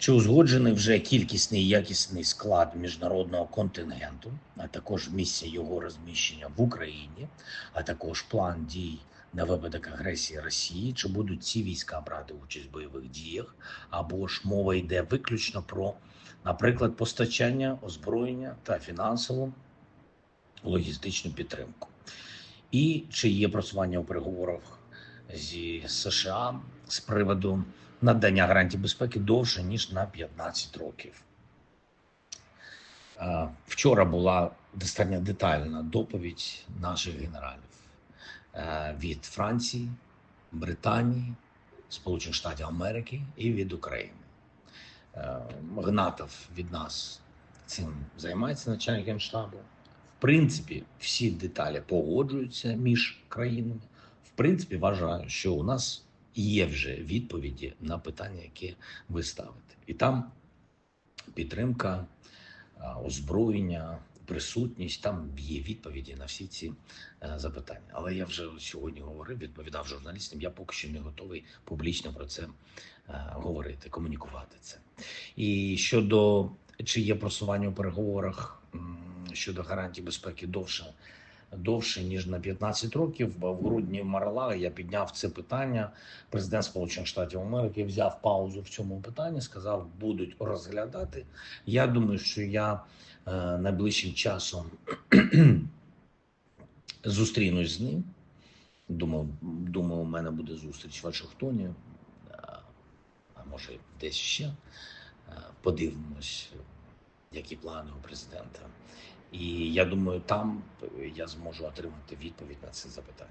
Чи узгоджений вже кількісний і якісний склад міжнародного контингенту, а також місце його розміщення в Україні, а також план дій на випадок агресії Росії? Чи будуть ці війська брати участь в бойових діях? Або ж мова йде виключно про, наприклад, постачання, озброєння та фінансову логістичну підтримку? І чи є просування у переговорах зі США з приводу надання гарантій безпеки довше ніж на 15 років? Вчора була достатньо детальна доповідь наших генералів е, від Франції, Британії, Сполучених Штатів Америки і від України. Е, Гнатов від нас цим займається начальник генштабу. В принципі, всі деталі погоджуються між країнами. В принципі, вважаю, що у нас є вже відповіді на питання, які ви ставите. І там підтримка, озброєння, присутність, там є відповіді на всі ці е, запитання. Але я вже сьогодні говорив, відповідав журналістам. Я поки що не готовий публічно про це е, говорити, комунікувати це. І щодо чи є просування у переговорах щодо гарантій безпеки довше. Довше ніж на 15 років, бо в грудні Марла я підняв це питання. Президент Сполучених Штатів Америки взяв паузу в цьому питанні, сказав, будуть розглядати. Я думаю, що я е, найближчим часом зустрінусь з ним. Думаю, думаю, у мене буде зустріч в Вашингтоні, е, а може десь ще. Е, Подивимось, які плани у президента. І я думаю, там я зможу отримати відповідь на це запитання.